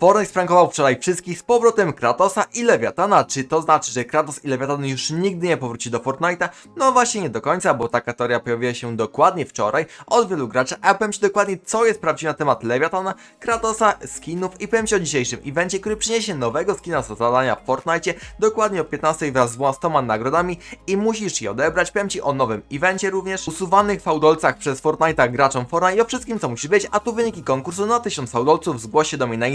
Fortnite sprankował wczoraj wszystkich z powrotem Kratosa i Lewiatana. Czy to znaczy, że Kratos i Lewiatan już nigdy nie powróci do Fortnite'a? No właśnie nie do końca, bo taka teoria pojawiła się dokładnie wczoraj od wielu graczy, a ja powiem Ci dokładnie co jest prawdziwe na temat Lewiatana, Kratosa, skinów i powiem Ci o dzisiejszym evencie, który przyniesie nowego skina do zadania w Fortnite dokładnie o 15 wraz z 12 nagrodami i musisz je odebrać. Powiem Ci o nowym evencie również, usuwanych fałdolcach przez Fortnite'a graczom Fortnite i o wszystkim co musi być, a tu wyniki konkursu na 1000 fałdolców, zgłoś się do mnie na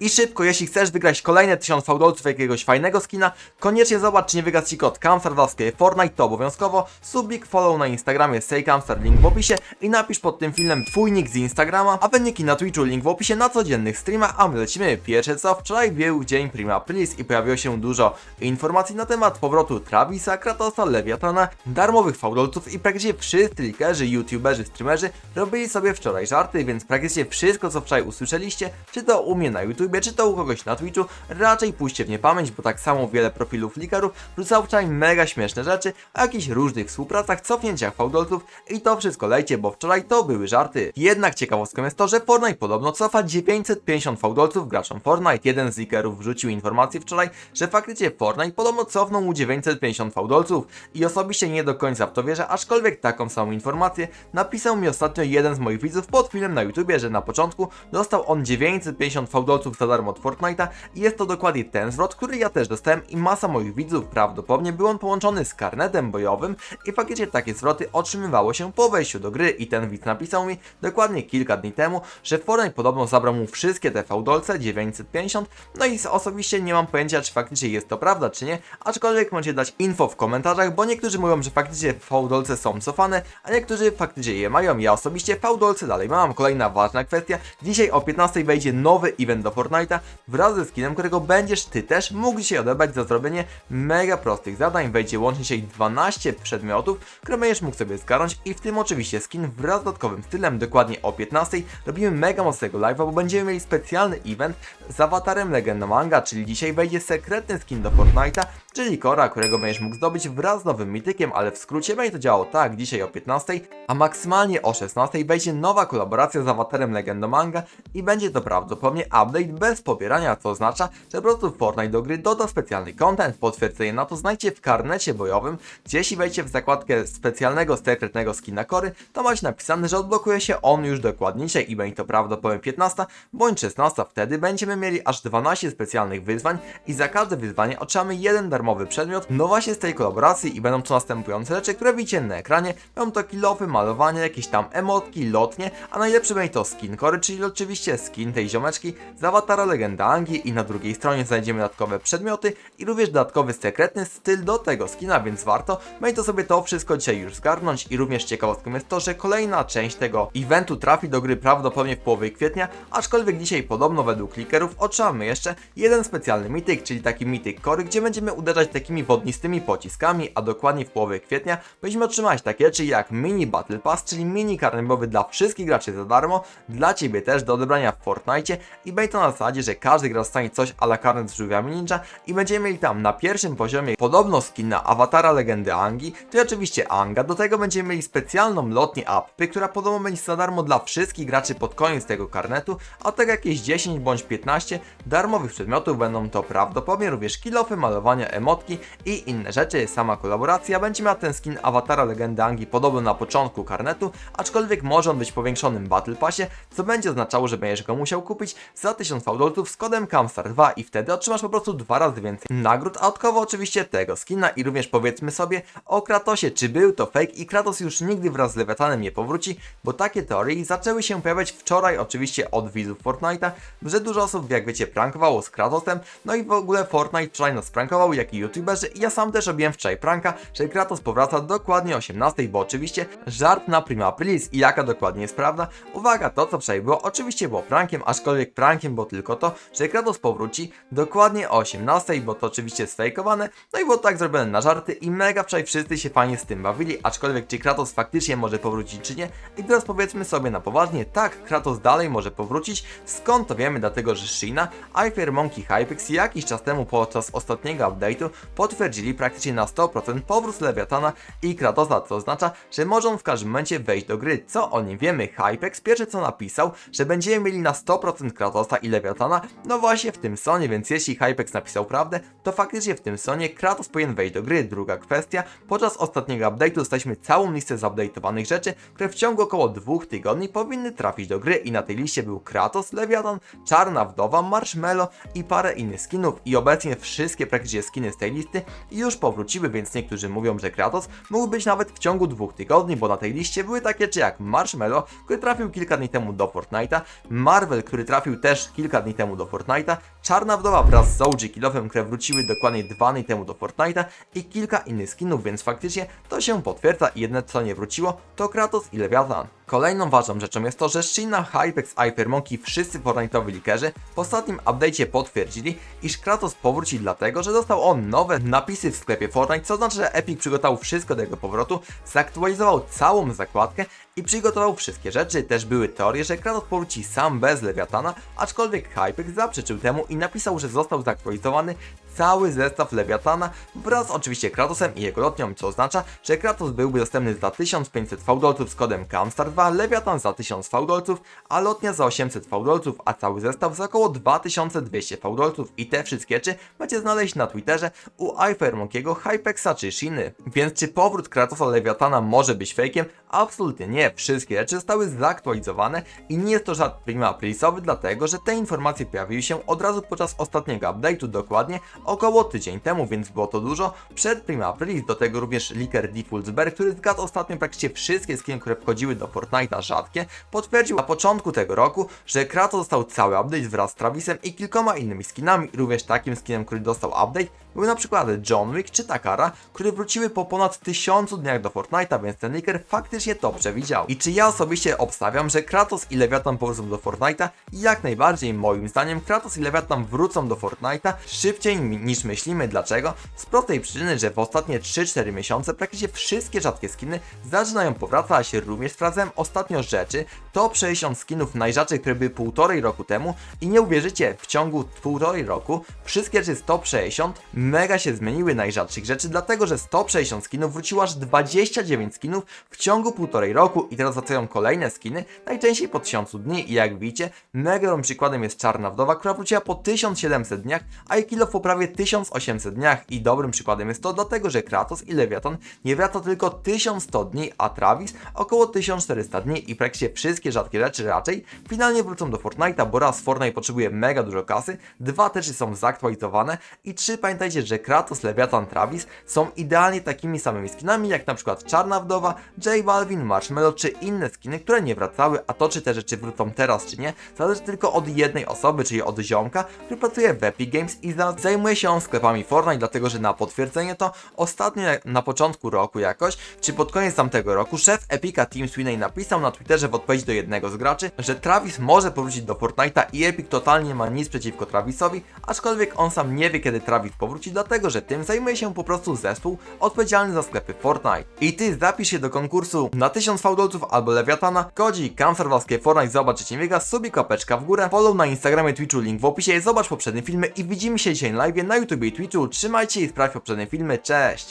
I szybko, jeśli chcesz wygrać kolejne 1000 fałdolców jakiegoś fajnego skina, koniecznie zobacz czy nie wygasł Ci kod Kamstar Fortnite, to obowiązkowo, subik, follow na Instagramie SayCamstar, link w opisie. I napisz pod tym filmem twój nick z Instagrama, a wyniki na Twitchu, link w opisie na codziennych streamach, a my lecimy. Pierwsze co, wczoraj był dzień Prima Aprilis i pojawiło się dużo informacji na temat powrotu Travisa, Kratosa, Leviatana, darmowych fałdolców i praktycznie wszyscy likerzy, youtuberzy, streamerzy robili sobie wczoraj żarty, więc praktycznie wszystko co wczoraj usłyszeliście, czy to u mnie na YouTubie, czy to u kogoś na Twitchu, raczej pójście w niepamięć, bo tak samo wiele profilów likerów wrzucało wczoraj mega śmieszne rzeczy o jakichś różnych współpracach, cofnięciach fałdolców i to wszystko lejcie, bo wczoraj to były żarty. Jednak ciekawostką jest to, że Fortnite podobno cofa 950 fałdolców graczom Fortnite. Jeden z likerów wrzucił informację wczoraj, że faktycznie Fortnite podobno cofnął mu 950 fałdolców i osobiście nie do końca w to wierzę, aczkolwiek taką samą informację napisał mi ostatnio jeden z moich widzów pod filmem na YouTubie, że na początku dostał on 950 fałdolców za darmo od Fortnite'a i jest to dokładnie ten zwrot, który ja też dostałem i masa moich widzów prawdopodobnie był on połączony z karnetem bojowym i faktycznie takie zwroty otrzymywało się po wejściu do gry i ten widz napisał mi dokładnie kilka dni temu, że Fortnite podobno zabrał mu wszystkie te fałdolce 950 no i osobiście nie mam pojęcia czy faktycznie jest to prawda czy nie, aczkolwiek możecie dać info w komentarzach, bo niektórzy mówią, że faktycznie fałdolce są cofane, a niektórzy faktycznie je mają. Ja osobiście fałdolce dalej mam. Kolejna ważna kwestia, dzisiaj o 15 wejdzie nowy event do Fortnite'a wraz ze skinem, którego będziesz ty też mógł dzisiaj odebrać za zrobienie mega prostych zadań. Wejdzie łącznie dzisiaj 12 przedmiotów, które będziesz mógł sobie zgarnąć i w tym oczywiście skin wraz z dodatkowym stylem. Dokładnie o 15 robimy mega mocnego live'a, bo będziemy mieli specjalny event z awatarem Legenda Manga, czyli dzisiaj wejdzie sekretny skin do Fortnite'a, czyli Kora, którego będziesz mógł zdobyć wraz z nowym mitykiem, ale w skrócie będzie to działało tak, dzisiaj o 15, a maksymalnie o 16 wejdzie nowa kolaboracja z awatarem Legenda Manga i będzie to prawdopodobnie update bez pobierania, co oznacza, że po prostu Fortnite do gry doda specjalny content, potwierdzenie na to znajdziecie w karnecie bojowym, gdzie jeśli wejdziecie w zakładkę specjalnego sekretnego skina Kory, to macie napisane, że odblokuje się on już dokładnie i będzie to prawdopodobnie 15 bądź 16, wtedy będziemy mieli aż 12 specjalnych wyzwań i za każde wyzwanie otrzymamy jeden darmowy przedmiot, no właśnie z tej kolaboracji i będą to następujące rzeczy, które widzicie na ekranie, będą to kilofy, malowanie, jakieś tam emotki, lotnie, a najlepszy będzie to skin Kory, czyli oczywiście skin tej ziomeczki. Z awatara Legenda Angi i na drugiej stronie znajdziemy dodatkowe przedmioty i również dodatkowy sekretny styl do tego skina, więc warto. Będzie to sobie to wszystko dzisiaj już zgarnąć i również ciekawostką jest to, że kolejna część tego eventu trafi do gry prawdopodobnie w połowie kwietnia, aczkolwiek dzisiaj podobno według klikerów otrzymamy jeszcze jeden specjalny mityk, czyli taki mityk Kory, gdzie będziemy uderzać takimi wodnistymi pociskami, a dokładnie w połowie kwietnia będziemy otrzymać takie rzeczy jak mini Battle Pass, czyli mini karnebowy dla wszystkich graczy za darmo, dla Ciebie też do odebrania w Fortnite i będzie to na zasadzie, że każdy gra dostanie coś a la karnet z drzwiami ninja i będziemy mieli tam na pierwszym poziomie podobno skin na awatara legendy Angi, to oczywiście Anga, do tego będziemy mieli specjalną lotnię appy, która podobno będzie za darmo dla wszystkich graczy pod koniec tego karnetu, a tego jakieś 10 bądź 15 darmowych przedmiotów będą to prawdopodobnie również kilofy, malowania, emotki i inne rzeczy. Sama kolaboracja będzie miała ten skin awatara legendy Angi podobno na początku karnetu, aczkolwiek może on być powiększonym Battle Passie, co będzie oznaczało, że będziesz go musiał kupić za 1000 fałdoltów z kodem CAMSTAR2 i wtedy otrzymasz po prostu dwa razy więcej nagród, a dodatkowo oczywiście tego skina i również powiedzmy sobie o Kratosie, czy był to fake i Kratos już nigdy wraz z Lewiatanem nie powróci, bo takie teorie zaczęły się pojawiać wczoraj oczywiście od widzów Fortnite'a, że dużo osób jak wiecie prankowało z Kratosem, no i w ogóle Fortnite wczoraj nas prankował, jak i youtuberzy i ja sam też robiłem wczoraj pranka, że Kratos powraca dokładnie o 18, bo oczywiście żart na Prima Aprilis i jaka dokładnie jest prawda, uwaga, to co wczoraj było oczywiście było prankiem, aczkolwiek prankiem było tylko to, że Kratos powróci dokładnie o 18, bo to oczywiście sfejkowane, no i było tak zrobione na żarty i mega wczoraj wszyscy się fajnie z tym bawili, aczkolwiek czy Kratos faktycznie może powrócić czy nie i teraz powiedzmy sobie na poważnie, tak, Kratos dalej może powrócić, skąd to wiemy, dlatego że Shina, Hyper Monkey Hypex jakiś czas temu podczas ostatniego update'u potwierdzili praktycznie na 100% powrót Lewiatana i Kratosa, co oznacza, że może on w każdym momencie wejść do gry. Co o nim wiemy? Hypex pierwsze co napisał, że będziemy mieli na 100% Kratosa i Lewiatana, no właśnie w tym sonie, więc jeśli Hypex napisał prawdę, to faktycznie w tym sonie Kratos powinien wejść do gry. Druga kwestia, podczas ostatniego update'u dostaliśmy całą listę zupdate'owanych rzeczy, które w ciągu około dwóch tygodni powinny trafić do gry i na tej liście był Kratos, Lewiatan, Czarna Wdowa, Marshmallow i parę innych skinów i obecnie wszystkie praktycznie skiny z tej listy już powróciły, więc niektórzy mówią, że Kratos mógł być nawet w ciągu dwóch tygodni, bo na tej liście były takie czy jak Marshmallow, który trafił kilka dni temu do Fortnite'a, Marvel, który trafił też kilka dni temu do Fortnite'a, Czarna Wdowa wraz z OG Killofem, które wróciły dokładnie dwa dni temu do Fortnite'a i kilka innych skinów, więc faktycznie to się potwierdza i jedne co nie wróciło to Kratos i Leviathan. Kolejną ważną rzeczą jest to, że Shina, Hypex, Hypermonkey, wszyscy Fortnite'owi likerzy w ostatnim update'cie potwierdzili, iż Kratos powróci dlatego, że dostał on nowe napisy w sklepie Fortnite, co znaczy, że Epic przygotował wszystko do jego powrotu, zaktualizował całą zakładkę i przygotował wszystkie rzeczy. Też były teorie, że Kratos powróci sam bez Lewiatana, aczkolwiek Hypex zaprzeczył temu i napisał, że został zaktualizowany cały zestaw Lewiatana wraz oczywiście Kratosem i jego lotnią, co oznacza, że Kratos byłby dostępny za 1500 fałdolców z kodem CAMSTAR2, Lewiatan za 1000 fałdolców, a lotnia za 800 fałdolców, a cały zestaw za około 2200 fałdolców i te wszystkie rzeczy macie znaleźć na Twitterze u iFairmonkiego, Hypexa czy Shiny. Więc czy powrót Kratosa Lewiatana może być fejkiem? Absolutnie nie. Wszystkie rzeczy zostały zaktualizowane i nie jest to żart prima aprilisowy, dlatego że te informacje pojawiły się od razu podczas ostatniego update'u, dokładnie około tydzień temu, więc było to dużo. Przed prima aprilis do tego również leaker Defaultsberg, który zgadł ostatnio praktycznie wszystkie skiny, które wchodziły do Fortnite'a rzadkie, potwierdził na początku tego roku, że Kratos dostał cały update wraz z Travisem i kilkoma innymi skinami, również takim skinem, który dostał update, był na przykład John Wick czy Takara, które wróciły po ponad tysiącu dniach do Fortnite'a, więc ten leaker faktycznie to przewidział. I czy ja osobiście obstawiam, że Kratos i Leviathan powrócą do Fortnite'a? Jak najbardziej, moim zdaniem Kratos i Leviathan wrócą do Fortnite'a szybciej mi- niż myślimy. Dlaczego? Z prostej przyczyny, że w ostatnie 3-4 miesiące praktycznie wszystkie rzadkie skiny zaczynają powracać. Również sprawdzałem ostatnio rzeczy, top 60 skinów najrzadszych, które były półtorej roku temu i nie uwierzycie, w ciągu półtorej roku wszystkie rzeczy z top 60 mega się zmieniły najrzadszych rzeczy, dlatego że z top 60 skinów wróciło aż 29 skinów w ciągu półtorej roku i teraz wracają kolejne skiny, najczęściej po 1000 dni i jak widzicie, mega przykładem jest Czarna Wdowa, która wróciła po 1700 dniach, a Ikilo po prawie 1800 dniach i dobrym przykładem jest to dlatego, że Kratos i Leviathan nie wraca tylko 1100 dni, a Travis około 1400 dni i praktycznie wszystkie rzadkie rzeczy raczej finalnie wrócą do Fortnite'a, bo raz Fortnite potrzebuje mega dużo kasy, dwa też są zaktualizowane i trzy pamiętajcie, że Kratos, Leviathan, Travis są idealnie takimi samymi skinami jak na przykład Czarna Wdowa, J Balvin, Marshmallow czy inne skiny, które nie wracały, a to czy te rzeczy wrócą teraz czy nie, zależy tylko od jednej osoby, czyli od ziomka, który pracuje w Epic Games i za- zajmuje się sklepami Fortnite, dlatego że na potwierdzenie to ostatnio na początku roku jakoś, czy pod koniec tamtego roku, szef Epica Tim Sweeney napisał na Twitterze w odpowiedzi do jednego z graczy, że Travis może powrócić do Fortnite'a i Epic totalnie nie ma nic przeciwko Travisowi, aczkolwiek on sam nie wie kiedy Travis powróci, dlatego że tym zajmuje się po prostu zespół odpowiedzialny za sklepy Fortnite. I ty zapisz się do konkursu na 1000 fałdolców albo Lewiatana, kodzik kancerwaskie Fortnite, zobacz trzeci miga, subik, łapeczka w górę, follow na Instagramie, Twitchu, link w opisie, zobacz poprzednie filmy i widzimy się dzisiaj live na YouTube i Twitchu, trzymajcie i sprawdź poprzednie filmy, cześć!